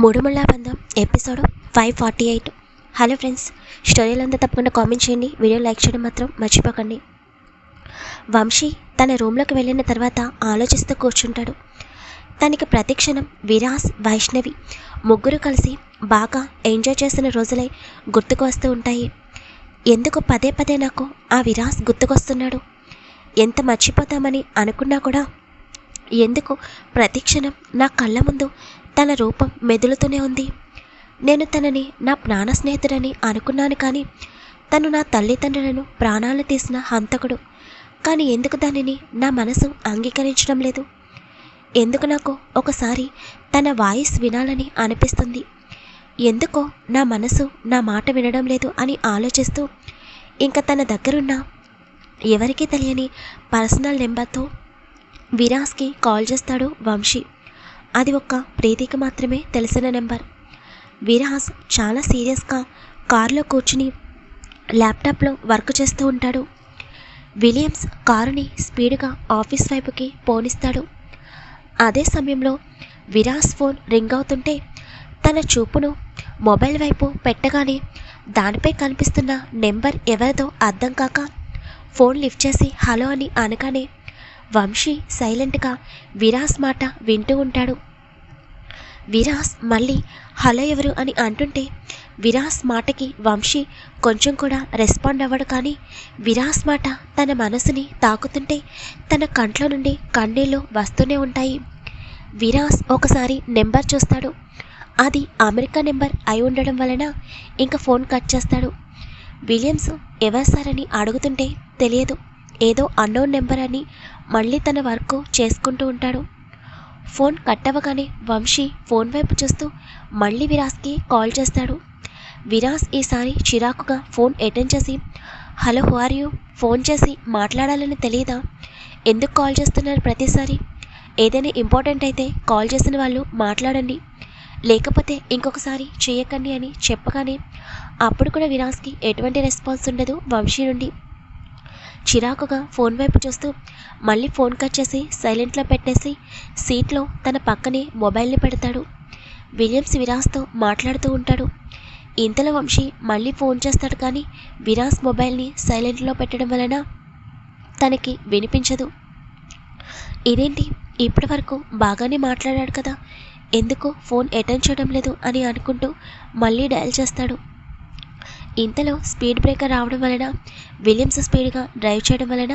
మూడుముళ్ళ బంధం episode five forty eight. Hello friends స్టోరీలు అంతా తప్పకుండా కామెంట్ చేయండి. వీడియో లైక్ చేయడం మాత్రం మర్చిపోకండి. వంశీ తన రూమ్లోకి వెళ్ళిన తర్వాత ఆలోచిస్తూ కూర్చుంటాడు. తనకి ప్రతిక్షణం విరాస్ వైష్ణవి ముగ్గురు కలిసి బాగా ఎంజాయ్ చేసిన రోజులై గుర్తుకు వస్తూ ఉంటాయి. ఎందుకు పదే పదే నాకు ఆ విరాస్ గుర్తుకొస్తున్నాడు? ఎంత మర్చిపోతామని అనుకున్నా కూడా? ఎందుకు ప్రతిక్షణం నా కళ్ళ ముందు తన రూపం మెదులుతూనే ఉంది. నేను తనని నా ప్రాణ స్నేహితుడని అనుకున్నాను కానీ తను నా తల్లిదండ్రులను ప్రాణాలు తీసిన హంతకుడు. కానీ ఎందుకు దానిని నా మనసు అంగీకరించడం లేదు? ఎందుకు నాకు ఒకసారి తన వాయిస్ వినాలని అనిపిస్తుంది? ఎందుకో నా మనసు నా మాట వినడం లేదు అని ఆలోచిస్తూ ఇంకా తన దగ్గరున్న ఎవరికీ తెలియని పర్సనల్ నెంబర్తో విరాస్కి కాల్ చేస్తాడు వంశీ. అది ఒక్క ప్రీతికి మాత్రమే తెలిసిన నెంబర్. విరాస్ చాలా సీరియస్గా కారులో కూర్చుని ల్యాప్టాప్లో వర్క్ చేస్తూ ఉంటాడు. విలియమ్స్ కారుని స్పీడ్గా ఆఫీస్ వైపుకి పోనిస్తాడు. అదే సమయంలో విరాస్ ఫోన్ రింగ్ అవుతుంటే తన చూపును మొబైల్ వైపు పెట్టగానే దానిపై కనిపిస్తున్న నెంబర్ ఎవరిదో అర్థం కాక ఫోన్ లిఫ్ట్ చేసి హలో అని అనగానే వంశీ సైలెంట్గా విరాస్ మాట వింటూ ఉంటాడు. విరాస్ మళ్ళీ హలో ఎవరు అని అంటుంటే విరాస్ మాటకి వంశీ కొంచెం కూడా రెస్పాండ్ అవ్వడు కానీ విరాస్ మాట తన మనసుని తాకుతుంటే తన కంట్లో నుండి కన్నీళ్ళు వస్తూనే ఉంటాయి. విరాస్ ఒకసారి నెంబర్ చూస్తాడు. అది అమెరికా నెంబర్ అయి ఉండడం వలన ఇంకా ఫోన్ కట్ చేస్తాడు. విలియమ్స్ ఎవరు సార్ అని అడుగుతుంటే తెలియదు. ఏదో అన్నోన్ నెంబర్ అని మళ్ళీ తన వర్క్ చేసుకుంటూ ఉంటాడు. ఫోన్ కట్ అవ్వగానే వంశీ ఫోన్ వైపు చూస్తూ మళ్ళీ విరాస్కి కాల్ చేస్తాడు. విరాస్ ఈసారి చిరాకుగా ఫోన్ అటెండ్ చేసి hello who are you? Phone చేసి మాట్లాడాలని తెలియదా ఎందుకు కాల్ చేస్తున్నారు ప్రతిసారి? ఏదైనా ఇంపార్టెంట్ అయితే కాల్ చేసిన వాళ్ళు మాట్లాడండి. లేకపోతే ఇంకొకసారి చేయకండి అని చెప్పగానే అప్పుడు కూడా విరాస్కి ఎటువంటి రెస్పాన్స్ ఉండదు వంశీ నుండి. చిరాకుగా ఫోన్ వైపు చూస్తూ మళ్ళీ ఫోన్ కట్ చేసి సైలెంట్లో పెట్టేసి సీట్లో తన పక్కనే మొబైల్ని పెడతాడు. విలియమ్స్ విరాస్తో మాట్లాడుతూ ఉంటాడు. ఇంతలో వంశీ మళ్ళీ ఫోన్ చేస్తాడు కానీ విరాస్ మొబైల్ని సైలెంట్లో పెట్టడం వలన తనకి వినిపించదు. ఇదేంటి? ఇప్పటి వరకు బాగానే మాట్లాడాడు కదా. ఎందుకు ఫోన్ అటెండ్ చేయడం లేదు అని అనుకుంటూ మళ్ళీ డయల్ చేస్తాడు. ఇంతలో స్పీడ్ బ్రేకర్ రావడం వలన విలియమ్స్ స్పీడ్గా డ్రైవ్ చేయడం వలన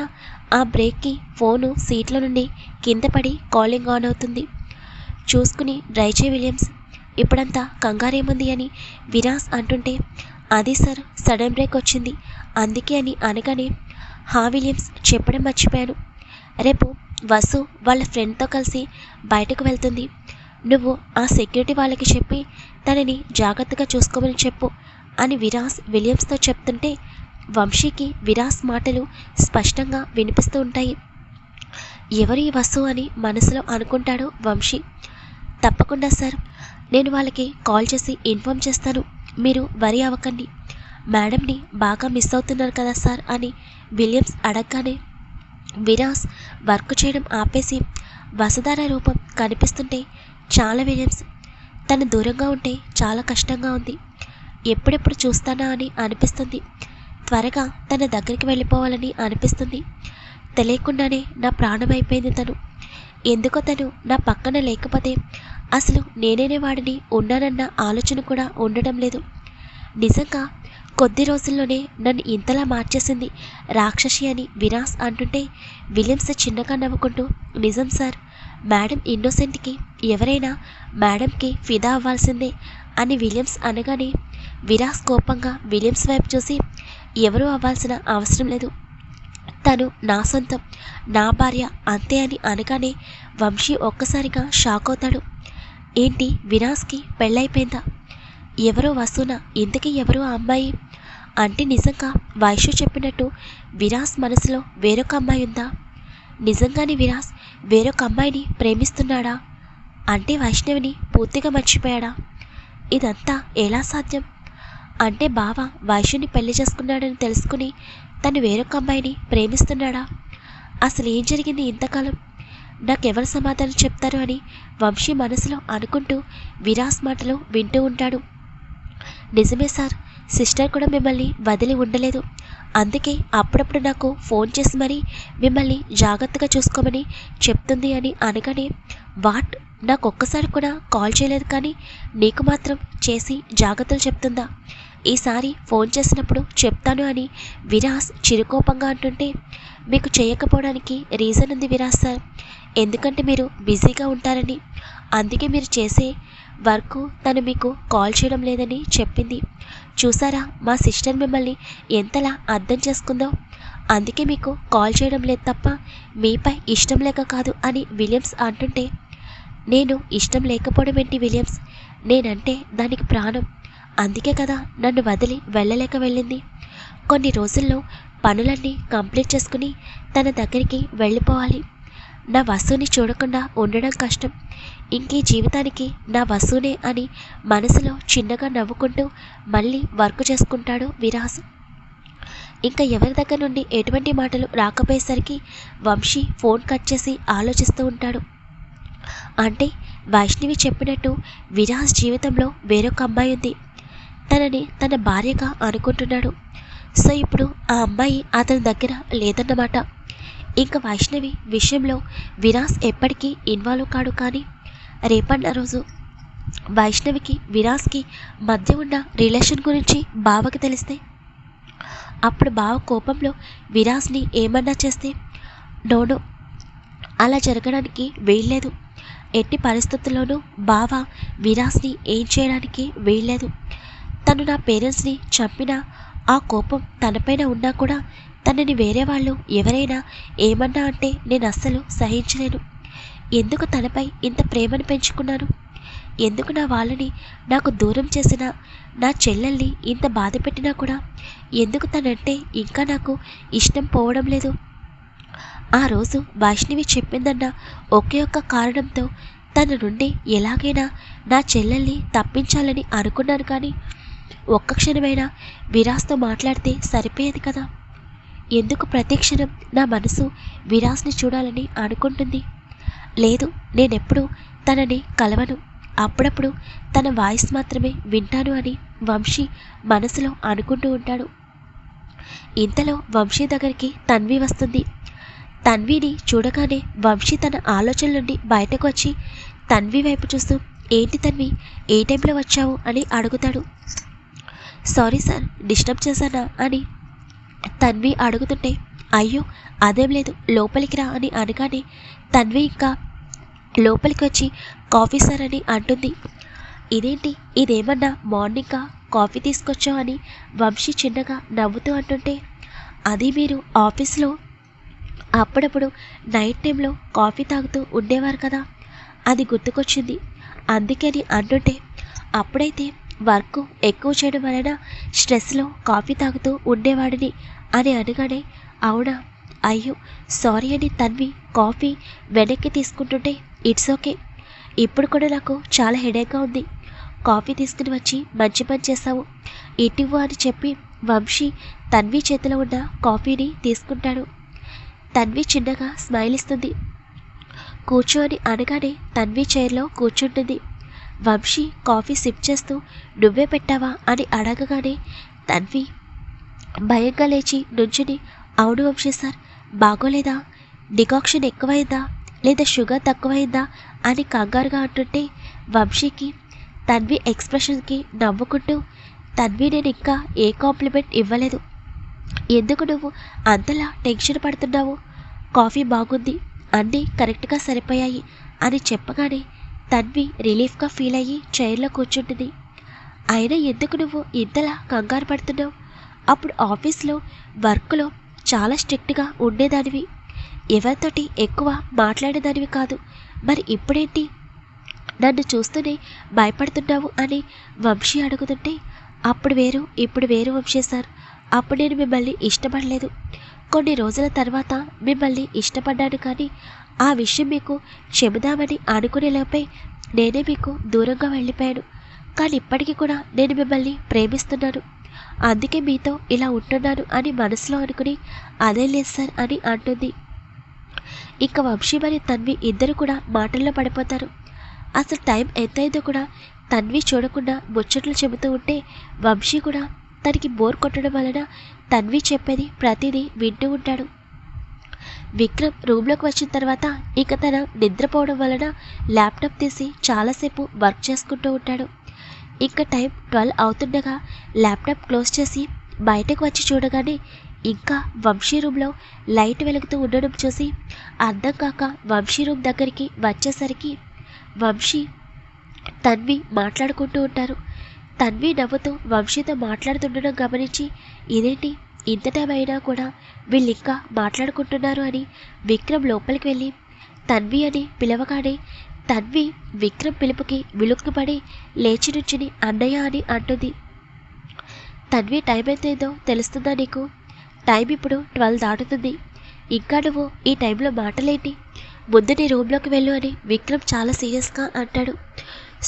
ఆ బ్రేక్కి ఫోను సీట్లో నుండి కింద పడి కాలింగ్ ఆన్ అవుతుంది. చూసుకుని డ్రైవ్ చేయి విలియమ్స్. ఇప్పుడంతా కంగారేముంది అని విరాస్ అంటుంటే అది సార్ సడన్ బ్రేక్ వచ్చింది. అందుకే అని అనగానే హా విలియమ్స్ చెప్పడం మర్చిపోయాను. రేపు వసు వాళ్ళ ఫ్రెండ్తో కలిసి బయటకు వెళ్తుంది. నువ్వు ఆ సెక్యూరిటీ వాళ్ళకి చెప్పి తనని జాగ్రత్తగా చూసుకోమని చెప్పు. అని విరాస్ విలియమ్స్తో చెప్తుంటే వంశీకి విరాస్ మాటలు స్పష్టంగా వినిపిస్తూ ఉంటాయి. ఎవరు ఈ వస్తువు అని మనసులో అనుకుంటాడు వంశీ. తప్పకుండా సార్. నేను వాళ్ళకి కాల్ చేసి ఇన్ఫామ్ చేస్తాను. మీరు వరి అవ్వకండి. మేడంని బాగా మిస్ అవుతున్నారు కదా సార్ అని విలియమ్స్ అడగగానే విరాస్ వర్క్ చేయడం ఆపేసి వసుధార రూపం కనిపిస్తుంటే చాలా విలియమ్స్ తను దూరంగా ఉంటే చాలా కష్టంగా ఉంది. ఎప్పుడెప్పుడు చూస్తానా అని అనిపిస్తుంది. త్వరగా తన దగ్గరికి వెళ్ళిపోవాలని అనిపిస్తుంది. తెలియకుండానే నా ప్రాణం అయిపోయింది తను. ఎందుకో తను నా పక్కన లేకపోతే అసలు నేనేనే వాడిని ఉన్నానన్న ఆలోచన కూడా ఉండడం లేదు. నిజంగా కొద్ది రోజుల్లోనే నన్ను ఇంతలా మార్చేసింది రాక్షసి అని విరాస్ అంటుంటే విలియమ్స్ చిన్నగా నవ్వుకుంటూ నిజం సార్ మేడం ఇన్నోసెంట్కి ఎవరైనా మేడంకి ఫిదా అవ్వాల్సిందే అని విలియమ్స్ అనగానే విరాస్ కోపంగా విలియమ్స్ వైపు చూసి ఎవరూ అవ్వాల్సిన అవసరం లేదు. తను నా సొంతం నా భార్య అంతే అని అనగానే వంశీ ఒక్కసారిగా షాక్ అవుతాడు. ఏంటి విరాస్కి పెళ్ళైపోయిందా? ఎవరో వస్తున్నా ఇంతకీ ఎవరో ఆ అమ్మాయి? అంటే నిజంగా వైశ్య చెప్పినట్టు విరాస్ మనసులో వేరొక అమ్మాయి ఉందా? నిజంగానే విరాస్ వేరొక అమ్మాయిని ప్రేమిస్తున్నాడా? అంటే వైష్ణవిని పూర్తిగా మర్చిపోయాడా? ఇదంతా ఎలా సాధ్యం? అంటే బావ వైశ్యుని పెళ్ళి చేసుకున్నాడని తెలుసుకుని తను వేరొక అమ్మాయిని ప్రేమిస్తున్నాడా? అసలు ఏం జరిగింది ఇంతకాలం? నాకెవరు సమాధానం చెప్తారు అని వంశీ మనసులో అనుకుంటూ విరాస్ మాటలు వింటూ ఉంటాడు. నిజమే సార్ సిస్టర్ కూడా మిమ్మల్ని వదిలి ఉండలేదు. అందుకే అప్పుడప్పుడు నాకు ఫోన్ చేసి మరీ మిమ్మల్ని జాగ్రత్తగా చూసుకోమని చెప్తుంది అని అనగానే వాట్? నాకు ఒక్కసారి కూడా కాల్ చేయలేదు కానీ నీకు మాత్రం చేసి జాగ్రత్తలు చెప్తుందా? ఈసారి ఫోన్ చేసినప్పుడు చెప్తాను అని విరాస్ చిరుకోపంగా అంటుంటే మీకు చేయకపోవడానికి రీజన్ ఉంది విరాస్ సార్. ఎందుకంటే మీరు బిజీగా ఉంటారని. అందుకే మీరు చేసే వర్క్ తను మీకు కాల్ చేయడం లేదని చెప్పింది. చూసారా మా సిస్టర్ మిమ్మల్ని ఎంతలా అర్థం చేసుకుందో. అందుకే మీకు కాల్ చేయడం లేదు తప్ప మీపై ఇష్టం లేక కాదు అని విలియమ్స్ అంటుంటే నేను ఇష్టం లేకపోవడం ఏంటి విలియమ్స్? నేనంటే దానికి ప్రాణం. అందుకే కదా నన్ను వదిలి వెళ్ళలేక వెళ్ళింది. కొన్ని రోజుల్లో పనులన్నీ కంప్లీట్ చేసుకుని తన దగ్గరికి వెళ్ళిపోవాలి. నా వస్తువుని చూడకుండా ఉండడం కష్టం. ఇంకీ జీవితానికి నా వస్తువునే అని మనసులో చిన్నగా నవ్వుకుంటూ మళ్ళీ వర్క్ చేసుకుంటాడు విరాస్ ఇంకా ఎవరి దగ్గర నుండి ఎటువంటి మాటలు రాకపోయేసరికి వంశీ ఫోన్ కట్ చేసి ఆలోచిస్తూ ఉంటాడు. అంటే వైష్ణవి చెప్పినట్టు విరాస్ జీవితంలో వేరొక అమ్మాయి ఉంది. తనని తన భార్యగా అనుకుంటున్నాడు. సో ఇప్పుడు ఆ అమ్మాయి అతని దగ్గర లేదన్నమాట. ఇంకా వైష్ణవి విషయంలో విరాస్ ఎప్పటికీ ఇన్వాల్వ్ కాడు కానీ రేపన్న రోజు వైష్ణవికి విరాస్కి మధ్య ఉన్న రిలేషన్ గురించి బావకి తెలిస్తే? అప్పుడు బావ కోపంలో విరాస్ని ఏమన్నా చేస్తే? నోను అలా జరగడానికి వీల్లేదు. ఎట్టి పరిస్థితుల్లోనూ బావ విరాస్ని ఏం చేయడానికి వీల్లేదు. తను నా పేరెంట్స్ని చంపినా ఆ కోపం తనపైన ఉన్నా కూడా తనని వేరే వాళ్ళు ఎవరైనా ఏమన్నా అంటే నేను అస్సలు సహించలేను. ఎందుకు తనపై ఇంత ప్రేమను పెంచుకున్నాను? ఎందుకు నా వాళ్ళని నాకు దూరం చేసిన నా చెల్లెల్ని ఇంత బాధ పెట్టినా కూడా ఎందుకు తనంటే ఇంకా నాకు ఇష్టం పోవడం లేదు? ఆ రోజు వైష్ణవి చెప్పిందన్న ఒకే ఒక్క కారణంతో తన నుండి ఎలాగైనా నా చెల్లెల్ని తప్పించాలని అనుకున్నాను కానీ ఒక్క క్షణమైనా విరాస్తో మాట్లాడితే సరిపోయేది కదా. ఎందుకు ప్రతి క్షణం నా మనసు విరాస్ని చూడాలని అనుకుంటుంది? లేదు నేనెప్పుడు తనని కలవను. అప్పుడప్పుడు తన వాయిస్ మాత్రమే వింటాను అని వంశీ మనసులో అనుకుంటూ ఉంటాడు. ఇంతలో వంశీ దగ్గరికి తన్వి వస్తుంది. తన్విని చూడగానే వంశీ తన ఆలోచన నుండి బయటకు వచ్చి తన్వి వైపు చూస్తూ ఏంటి తన్వి ఏ టైంలో వచ్చావు? అని అడుగుతాడు. సారీ సార్ డిస్టర్బ్ చేశానా? అని తన్వి అడుగుతుంటే అయ్యో అదేం లేదు లోపలికి రా అని అనగానే తన్వి ఇంకా లోపలికి వచ్చి కాఫీ సార్ అని అంటుంది. ఇదేంటి ఇదేమన్నా మార్నింగ్గా కాఫీ తీసుకొచ్చావు? అని వంశీ చిన్నగా నవ్వుతూ అంటుంటే అది మీరు ఆఫీస్లో అప్పుడప్పుడు నైట్ టైంలో కాఫీ తాగుతూ ఉండేవారు కదా. అది గుర్తుకొచ్చింది. అందుకని అంటుంటే అప్పుడైతే వర్క్ ఎక్కువ చేయడం వలన స్ట్రెస్లో కాఫీ తాగుతూ ఉండేవాడిని అని అనగానే అవునా? అయ్యో సారీ అని తన్వి కాఫీ వెనక్కి తీసుకుంటుంటే ఇట్స్ ఓకే. ఇప్పుడు కూడా నాకు చాలా హెడేక్గా ఉంది. కాఫీ తీసుకుని వచ్చి మంచి పని చేస్తావు. ఇటివ్వు అని చెప్పి వంశీ తన్వి చేతిలో ఉన్న కాఫీని తీసుకుంటాడు. తన్వి చిన్నగా స్మైల్ ఇస్తుంది కూర్చో అని అనగానే తన్వి చైర్లో కూర్చుంటుంది. వంశీ కాఫీ సిప్ చేస్తూ నువ్వే పెట్టావా? అని అడగగానే తన్వి భయంగా లేచి నుంచుని. అవును వంశీ సార్ బాగోలేదా? డికాక్షన్ ఎక్కువైందా? లేదా షుగర్ తక్కువైందా? అని కంగారుగా అంటుంటే వంశీకి తన్వి ఎక్స్ప్రెషన్కి నవ్వుకుంటూ తన్వి నేను ఇంకా ఏ కాంప్లిమెంట్ ఇవ్వలేదు. ఎందుకు నువ్వు అంతలా టెన్షన్ పడుతున్నావు? కాఫీ బాగుంది. అన్నీ కరెక్ట్గా సరిపోయాయి అని చెప్పగానే తన్వి రిలీఫ్గా ఫీల్ అయ్యి చైర్లో కూర్చుంటుంది. అయినా ఎందుకు నువ్వు ఇంతలా కంగారు పడుతున్నావు? అప్పుడు ఆఫీస్లో వర్క్లో చాలా స్ట్రిక్ట్గా ఉండేదానివి. ఎవరితోటి ఎక్కువ మాట్లాడేదానివి కాదు. మరి ఇప్పుడేంటి? నన్ను చూస్తూనే భయపడుతున్నావు అని వంశీ అడుగుతుంటే అప్పుడు వేరు ఇప్పుడు వేరు వంశీ సార్. అప్పుడు నేను మిమ్మల్ని ఇష్టపడలేదు. కొన్ని రోజుల తర్వాత మిమ్మల్ని ఇష్టపడ్డాను కానీ ఆ విషయం మీకు చెబుదామని అనుకునేలోపే నేనే మీకు దూరంగా వెళ్ళిపోయాను. కానీ ఇప్పటికీ కూడా నేను మిమ్మల్ని ప్రేమిస్తున్నాను. అందుకే మీతో ఇలా ఉంటున్నాను అని మనసులో అనుకుని అదే లేదు సార్ అని అంటుంది. ఇక వంశీ మరియు తన్వి ఇద్దరు కూడా మాటల్లో పడిపోతారు. అసలు టైం ఎంతైందో కూడా తన్వి చూడకుండా ముచ్చట్లు చెబుతూ ఉంటే వంశీ కూడా తనకి బోర్ కొట్టడం వలన తన్వి చెప్పేది ప్రతిదీ వింటూ ఉంటాడు. విక్రమ్ రూమ్లోకి వచ్చిన తర్వాత ఇక తన నిద్రపోవడం వలన ల్యాప్టాప్ తీసి చాలాసేపు వర్క్ చేసుకుంటూ ఉంటాడు. ఇంకా టైం ట్వెల్వ్ అవుతుండగా ల్యాప్టాప్ క్లోజ్ చేసి బయటకు వచ్చి చూడగానే ఇంకా వంశీ రూమ్లో లైట్ వెలుగుతూ ఉండడం చూసి అర్థం కాక వంశీ రూమ్ దగ్గరికి వచ్చేసరికి వంశీ తన్వి మాట్లాడుకుంటూ ఉంటారు. తన్వి నవ్వుతూ వంశీతో మాట్లాడుతుండడం గమనించి ఇదేంటి? ఇంత టైం అయినా కూడా వీళ్ళు ఇంకా మాట్లాడుకుంటున్నారు అని విక్రమ్ లోపలికి వెళ్ళి తన్వి అని పిలవగానే తన్వి విక్రమ్ పిలుపుకి విలుక్కుపడి లేచి నుంచుని అన్నయ్య అని అంటుంది. తన్వి టైం ఎంతైందో తెలుస్తుందా నీకు? టైం ఇప్పుడు ట్వెల్వ్ దాటుతుంది. ఇంకా నువ్వు ఈ టైంలో మాటలేంటి? ముందు నీ రూమ్లోకి వెళ్ళు అని విక్రమ్ చాలా సీరియస్గా అంటాడు.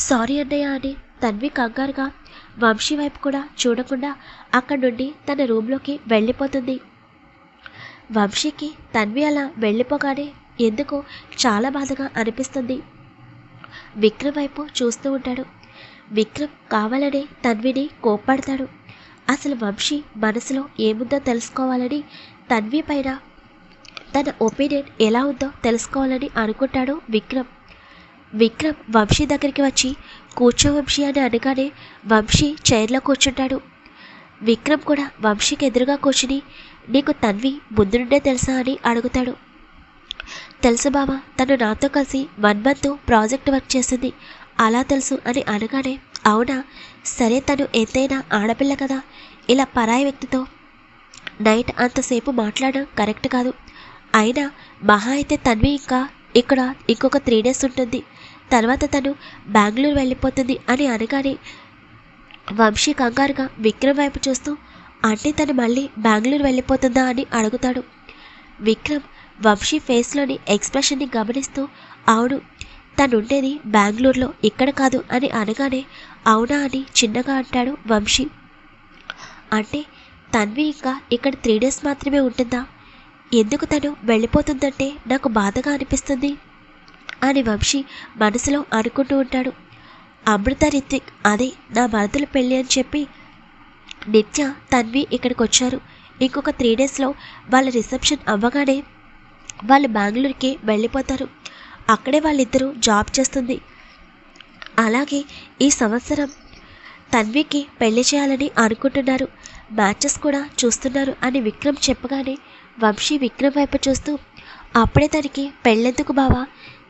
సారీ అన్నయ్య అని తన్వి కంగారుగా వంశీ వైపు కూడా చూడకుండా అక్కడి నుండి తన రూమ్లోకి వెళ్ళిపోతుంది. వంశీకి తన్వి అలా వెళ్ళిపోగానే ఎందుకో చాలా బాధగా అనిపిస్తుంది. విక్రమ్ వైపు చూస్తూ ఉంటాడు. విక్రమ్ కావాలనే తన్విని కోప్పడతాడు. అసలు వంశీ మనసులో ఏముందో తెలుసుకోవాలని తన్వి పైన తన ఒపీనియన్ ఎలా ఉందో తెలుసుకోవాలని అనుకుంటాడు విక్రమ్. విక్రమ్ వంశీ దగ్గరికి వచ్చి కూర్చో వంశీ అని అనగానే వంశీ చైర్లో కూర్చుంటాడు. విక్రమ్ కూడా వంశీకి ఎదురుగా కూర్చుని నీకు తన్వి ముందు నుండే తెలుసా? అని అడుగుతాడు. తెలుసు బాబా తను నాతో కలిసి వన్ మంత్ ప్రాజెక్ట్ వర్క్ చేసింది అలా తెలుసు అని అనగానే అవునా? సరే తను ఎంతైనా ఆడపిల్ల కదా. ఇలా పరాయి వ్యక్తితో నైట్ అంతసేపు మాట్లాడడం కరెక్ట్ కాదు. అయినా మహా అయితే తన్వి ఇంకా ఇక్కడ ఇంకొక త్రీ డేస్ ఉంటుంది. తర్వాత తను బెంగళూరు వెళ్ళిపోతుంది అని అనగానే వంశీ కంగారుగా విక్రమ్ వైపు చూస్తూ అంటే తను మళ్ళీ బెంగళూరు వెళ్ళిపోతుందా అని అడుగుతాడు. విక్రమ్ వంశీ ఫేస్లోని ఎక్స్ప్రెషన్ని గమనిస్తూ అవును తనుండేది బెంగళూరులో ఇక్కడ కాదు అని అనగానే అవునా అని చిన్నగా అంటాడు వంశీ. అంటే తన్వి ఇంకా ఇక్కడ త్రీ డేస్ మాత్రమే ఉంటుందా? ఎందుకు తను వెళ్ళిపోతుందంటే నాకు బాధగా అనిపిస్తుంది. అని వంశీ మనసులో అనుకుంటూ ఉంటాడు. అమృత రిత్విక్ అదే నా మరదల పెళ్ళి అని చెప్పి నిత్య తన్వి ఇక్కడికి వచ్చారు ఇంకొక త్రీ డేస్లో వాళ్ళ రిసెప్షన్ అవ్వగానే వాళ్ళు బెంగళూరుకి వెళ్ళిపోతారు. అక్కడే వాళ్ళిద్దరూ జాబ్ చేస్తుంది. అలాగే ఈ సంవత్సరం తన్వికి పెళ్ళి చేయాలని అనుకుంటున్నారు. మ్యాచెస్ కూడా చూస్తున్నారు అని విక్రమ్ చెప్పగానే వంశీ విక్రమ్ వైపు చూస్తూ అప్పుడే తనకి పెళ్ళెందుకు బావా?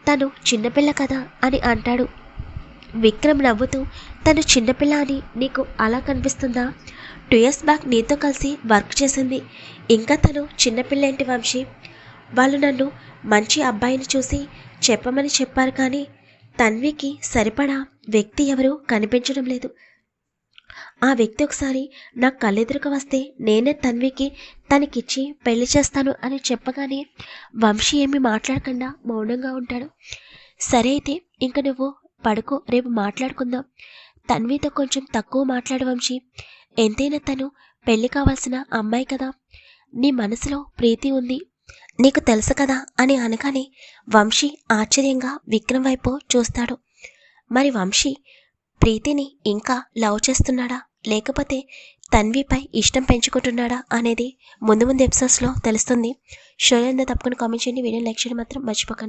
తను చిన్నపిల్ల కదా అని అంటాడు. విక్రమ్ నవ్వుతూ తను చిన్నపిల్ల అని నీకు అలా కనిపిస్తుందా? టూ ఇయర్స్ బ్యాక్ నీతో కలిసి వర్క్ చేసింది. ఇంకా తను చిన్నపిల్ల ఏంటి వంశీ? వాళ్ళు నన్ను మంచి అబ్బాయిని చూసి చెప్పమని చెప్పారు కానీ తన్వికి సరిపడా వ్యక్తి ఎవరూ కనిపించడం లేదు. ఆ వ్యక్తి ఒకసారి నా కళ్ళెదురుకు వస్తే నేనే తన్వికి తనకిచ్చి పెళ్ళి చేస్తాను అని చెప్పగానే వంశీ ఏమీ మాట్లాడకుండా మౌనంగా ఉంటాడు. సరే అయితే ఇంక నువ్వు పడుకో రేపు మాట్లాడుకుందాం. తన్వితో కొంచెం తక్కువ మాట్లాడు వంశీ. ఎంతైనా తను పెళ్ళి కావాల్సిన అమ్మాయి కదా. నీ మనసులో ప్రీతి ఉంది. నీకు తెలుసు కదా అని అనగానే వంశీ ఆశ్చర్యంగా విక్రమ్ వైపు చూస్తాడు. మరి వంశీ ప్రీతిని ఇంకా లవ్ చేస్తున్నాడా? లేకపోతే తన్విపై ఇష్టం పెంచుకుంటున్నాడా అనేది ముందు ముందు ఎపిసోడ్స్లో తెలుస్తుంది. షో ఎంత తప్పకుండా కామెంట్ చేయండి. వీడియో లైక్ చేయడం మాత్రం మర్చిపోకండి.